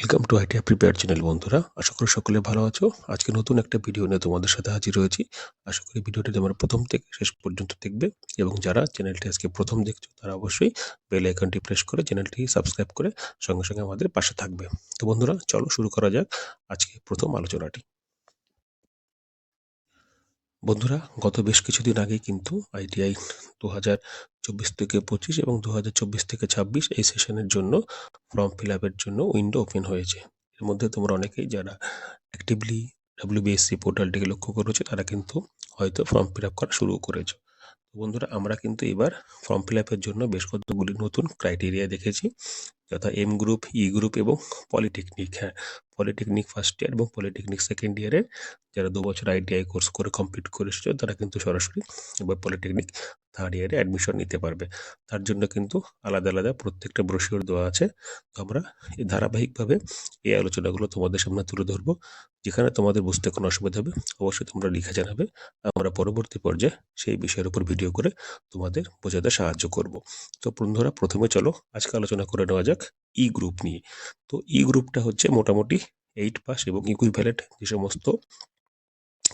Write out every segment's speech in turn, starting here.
Welcome to ITI prepare channel বন্ধুরা। আশা করি সকলে ভালো আছো। আজকে নতুন একটা ভিডিও নিয়ে তোমাদের সাথে হাজির হয়েছি। আশা করি ভিডিওটি তোমরা প্রথম থেকে শেষ পর্যন্ত দেখবে এবং যারা চ্যানেলটি আজকে প্রথম দেখছ, তারা অবশ্যই বেল আইকনটি প্রেস করে চ্যানেলটি সাবস্ক্রাইব করে সঙ্গে সঙ্গে আমাদের পাশে থাকবে। তো বন্ধুরা, চলো শুরু করা যাক আজকে প্রথম আলোচনাটি। বন্ধুরা, গত বেশ কিছুদিন আগে কিন্তু আইটিআই দু হাজার চব্বিশ থেকে পঁচিশ এবং দু হাজার চব্বিশ থেকে ছাব্বিশ এই সেশনের জন্য ফর্ম ফিল আপের জন্য উইন্ডো ওপেন হয়েছে। এর মধ্যে তোমরা অনেকেই যারা অ্যাক্টিভলি ডাব্লিউবিএসসি পোর্টালটিকে লক্ষ্য করেছ, তারা কিন্তু হয়তো ফর্ম ফিল আপ করা শুরু করেছ। বন্ধুরা, আমরা কিন্তু এবার ফর্ম ফিল আপের জন্য বেশ কতগুলি নতুন ক্রাইটেরিয়া দেখেছি, যথা এম গ্রুপ ই গ্রুপ এবং পলিটেকনিক হ্যাঁ পলিটেকনিক ফার্স্ট ইয়ার এবং পলিটেকনিক সেকেন্ড ইয়ারের যারা দু বছর আইটিআই কোর্স করে কমপ্লিট করে এসেছ তারা কিন্তু সরাসরি এবার পলিটেকনিক থার্ড ইয়ারে অ্যাডমিশন নিতে পারবে। তার জন্য কিন্তু আলাদা আলাদা প্রত্যেকটা ব্রোশিওর দেওয়া আছে। তো আমরা এই ধারাবাহিকভাবে এই আলোচনাগুলো তোমাদের সামনে তুলে ধরবো। যেখানে তোমাদের বুঝতে কোনো অসুবিধা হবে, অবশ্যই তোমরা লিখে জানাবে। আমরা পরবর্তী পর্যায়ে সেই বিষয়ের উপর ভিডিও করে তোমাদের বোঝাতে সাহায্য করব। তো বন্ধুরা, প্রথমে চলো আজকে আলোচনা করে নেওয়া যাক। ই গ্রুপ নিয়ে। তো ই গ্রুপটা হচ্ছে মোটামুটি এইট পাস এবং ইকুইভ্যালেন্ট যে সমস্ত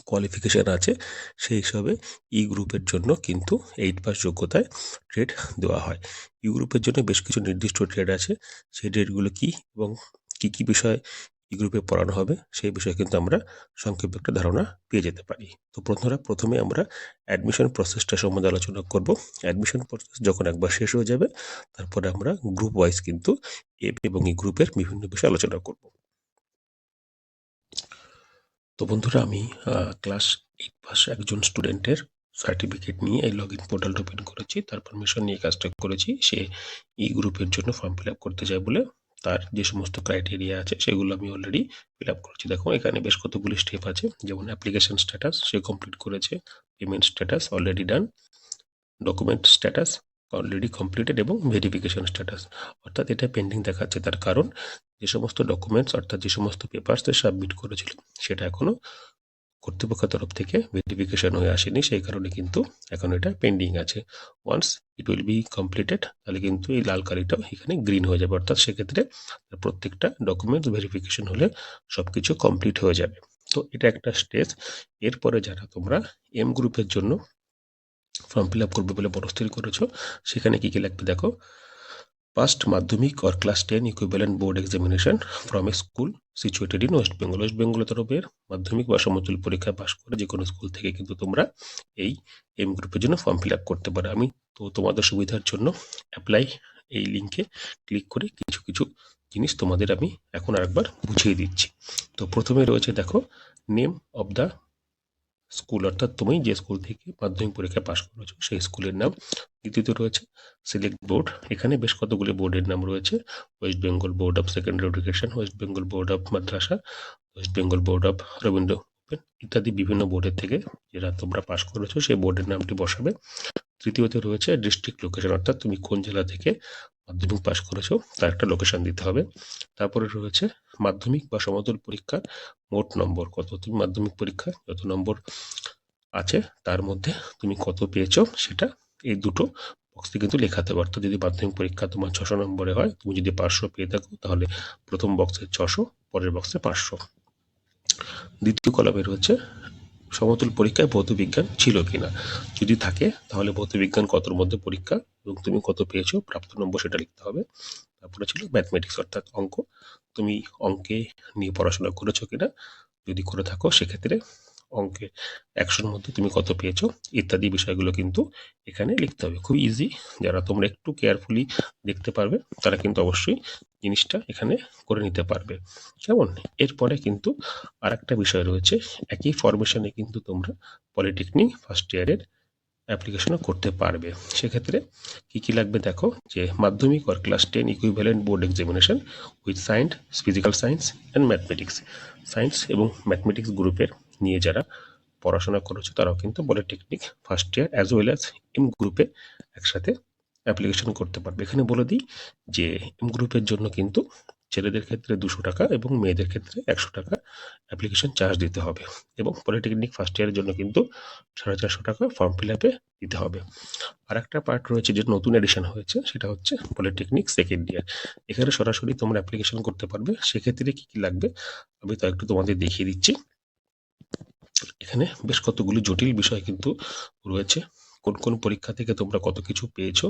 কোয়ালিফিকেশান আছে, সেই হিসাবে ই গ্রুপের জন্য কিন্তু এইট পাস যোগ্যতায় ট্রেড দেওয়া হয়। ই গ্রুপের জন্য বেশ কিছু নির্দিষ্ট ট্রেড আছে। সেই ট্রেডগুলো কী এবং কী কী বিষয় ই গ্রুপে পড়ানো হবে, সেই বিষয়ে কিন্তু আমরা সংক্ষেপে একটা ধারণা পেয়ে যেতে পারি। তো বন্ধুরা, প্রথমে আমরা অ্যাডমিশন প্রসেসটা সম্বন্ধে আলোচনা করব। অ্যাডমিশন প্রসেস যখন একবার শেষ হয়ে যাবে, তারপরে আমরা গ্রুপ ওয়াইজ কিন্তু এবং ই গ্রুপের বিভিন্ন বিষয়ে আলোচনা করব। তো বন্ধুরা, আমি ক্লাস এইট পাস একজন স্টুডেন্টের সার্টিফিকেট নিয়ে এই লগ ইন পোর্টালটা ওপেন করেছি। তার পারমিশন নিয়ে কাজটা করেছি। সে ই গ্রুপের জন্য ফর্ম ফিল আপ করতে চায় বলে তার যে সমস্ত ক্রাইটেরিয়া আছে সেগুলো আমি অলরেডি ফিল আপ করেছি। দেখো, এখানে বেশ কতগুলি স্টেপ আছে। যেমন অ্যাপ্লিকেশন স্ট্যাটাস, সে কমপ্লিট করেছে, payment status, already done, document status already completed এবং ভেরিফিকেশন স্ট্যাটাস অর্থাৎ এটা পেন্ডিং দেখাচ্ছে তার কারণ যে সমস্ত ডকুমেন্টস অর্থাৎ যে সমস্ত পেপার্স সাবমিট করেছিল, সেটা এখনও কর্তৃপক্ষের তরফ থেকে ভেরিফিকেশন হয়ে আসেনি। সেই কারণে কিন্তু এখন এটা পেন্ডিং আছে। Once it will be completed তাহলে কিন্তু এই লাল কালিটাও এখানে গ্রিন হয়ে যাবে। অর্থাৎ সেক্ষেত্রে প্রত্যেকটা ডকুমেন্টস ভেরিফিকেশন হলে সব কিছু কমপ্লিট হয়ে যাবে। তো এটা একটা স্টেজ এরপরে যারা তোমরা এম গ্রুপের জন্য ফর্ম ফিল আপ করবে বলে বড় মনস্থির করেছ। সেখানে কী কী লাগবে দেখো? First Madhyamik or class ten equivalent board examination from a school situated in West Bengal West বেঙ্গলের তরফের মাধ্যমিক বা সমতুল পরীক্ষায় পাশ করে যে কোনো স্কুল থেকে কিন্তু তোমরা এই এম গ্রুপের জন্য ফর্ম ফিল আপ করতে পারো। আমি তো তোমাদের সুবিধার জন্য অ্যাপ্লাই এই লিঙ্কে ক্লিক করে কিছু কিছু জিনিস তোমাদের আমি এখন আরেকবার বুঝিয়ে দিচ্ছি। তো প্রথমে রয়েছে দেখো নেম অব দ্য স্কুল, অর্থাৎ তুমি যে স্কুল থেকে মাধ্যমিক পরীক্ষা পাশ করেছ, সেই স্কুলের নাম দ্বিতীয়ত রয়েছে সিলেক্ট বোর্ড এখানে বেশ কতগুলি বোর্ডের নাম রয়েছে। West Bengal board of secondary education West Bengal board of Madrasah West Bengal board of Rabindra ইত্যাদি বিভিন্ন বোর্ডের থেকে যেটা তোমরা পাশ করেছ, সেই বোর্ডের নামটি বসাবে। তৃতীয়ত রয়েছে ডিস্ট্রিক্ট লোকেশন অর্থাৎ তুমি কোন জেলা থেকে মাধ্যমিক পাশ করেছ, তার একটা লোকেশন দিতে হবে। তারপরে রয়েছে মাধ্যমিক বা সমতল পরীক্ষার মোট নম্বর কত? তুমি মাধ্যমিক পরীক্ষায় যত নম্বর আছে তার মধ্যে তুমি কত পেয়েছ সেটা এই দুটো বক্সে কিন্তু লেখাতে অর্থাৎ যদি মাধ্যমিক পরীক্ষা তোমার ছশো নম্বরে হয়, তুমি যদি পাঁচশো পেয়ে থাকো, তাহলে প্রথম বক্সে ছশো, পরের বক্সে পাঁচশো। দ্বিতীয় কলামে রয়েছে সমতুল পরীক্ষায় ভৌত বিজ্ঞান ছিল কিনা। যদি থাকে, তাহলে ভৌত বিজ্ঞান কতর মধ্যে পরীক্ষা? এবং তুমি কত পেয়েছ, প্রাপ্ত নম্বর সেটা লিখতে হবে। তারপরে ছিল ম্যাথমেটিক্স অর্থাৎ অঙ্ক। তুমি অঙ্কে নিয়ে পড়াশোনা করেছ কিনা, যদি করে থাকো সেক্ষেত্রে অঙ্কে একশোর মধ্যে তুমি কত পেয়েছ, ইত্যাদি বিষয়গুলো কিন্তু এখানে লিখতে হবে। খুব ইজি যারা তোমরা একটু কেয়ারফুলি দেখতে পারবে, তারা কিন্তু অবশ্যই জিনিসটা এখানে করে নিতে পারবে। কেমন? এরপরে কিন্তু আর একটা বিষয় রয়েছে, একই ফরমেশনে কিন্তু তোমরা পলিটেকনিক ফার্স্ট ইয়ারের অ্যাপ্লিকেশনও করতে পারবে। সেক্ষেত্রে কী কী লাগবে দেখো? যে Madhyamik or class ten equivalent board examination with science physical science and mathematics science এবং ম্যাথমেটিক্স গ্রুপের নিয়ে যারা পড়াশোনা করেছে, তারাও কিন্তু polytechnic first year as well as M গ্রুপে একসাথে অ্যাপ্লিকেশন করতে পারবে। এখানে বলে দিই যে এম গ্রুপের জন্য কিন্তু ছেলেদের ক্ষেত্রে দুশো টাকা এবং মেয়েদের ক্ষেত্রে একশো টাকা অ্যাপ্লিকেশন চার্জ দিতে হবে এবং পলিটেকনিক ফার্স্ট ইয়ারের জন্য কিন্তু সাড়ে চারশো টাকা ফর্ম ফিল আপে দিতে হবে। আর একটা পার্ট রয়েছে যে নতুন এডিশন হয়েছে, সেটা হচ্ছে পলিটেকনিক সেকেন্ড ইয়ার এখানে সরাসরি তোমরা অ্যাপ্লিকেশন করতে পারবে, সেক্ষেত্রে কী কী লাগবে আমি তা একটু তোমাদের দেখিয়ে দিচ্ছি। এখানে বেশ কতগুলো জটিল বিষয় কিন্তু রয়েছে। কোন কোন পরীক্ষা থেকে তোমরা কত কিছু পেয়েছ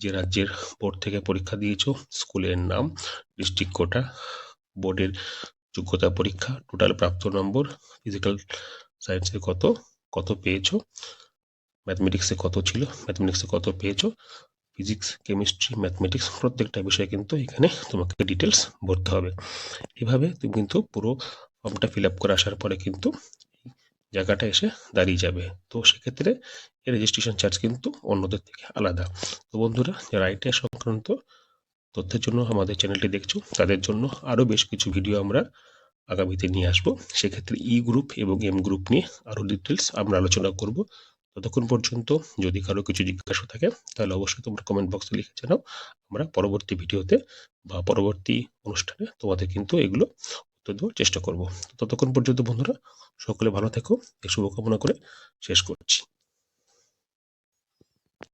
যে রাজ্যের বোর্ড থেকে পরীক্ষা দিয়েছ, স্কুলের নাম ডিস্ট্রিক্ট কোটা বোর্ডের যোগ্যতা পরীক্ষা টোটাল প্রাপ্ত নম্বর ফিজিক্যাল সায়েন্সে কত কত পেয়েছ ম্যাথমেটিক্সে কত ছিল ম্যাথমেটিক্সে কত পেয়েছ ফিজিক্স কেমিস্ট্রি ম্যাথমেটিক্স প্রত্যেকটা বিষয় কিন্তু এখানে তোমাকে ডিটেলস ভরতে হবে। এভাবে তুমি কিন্তু পুরো ফর্মটা ফিল আপ করে আসার পরে কিন্তু জায়গাটা এসে দাঁড়িয়ে যাবে। তো সেক্ষেত্রে রেজিস্ট্রেশন চার্জ কিন্তু অন্যদের থেকে আলাদা। তো বন্ধুরা যারা আইটিআই সংক্রান্ত তথ্যের জন্য আমাদের চ্যানেলটি দেখছ, তাদের জন্য আরও বেশ কিছু ভিডিও আমরা আগামীতে নিয়ে আসব। সেক্ষেত্রে ই গ্রুপ এবং এম গ্রুপ নিয়ে আরও ডিটেলস আমরা আলোচনা করব। ততক্ষণ পর্যন্ত যদি কারও কিছু জিজ্ঞাসা থাকে, তাহলে অবশ্যই তোমরা কমেন্ট বক্সে লিখে জানাও। আমরা পরবর্তী ভিডিওতে বা পরবর্তী অনুষ্ঠানে তোমাদের কিন্তু এগুলো উত্তর দেওয়ার চেষ্টা করব। ততক্ষণ পর্যন্ত বন্ধুরা, সকলে ভালো থেকো, এই শুভকামনা করে শেষ করছি।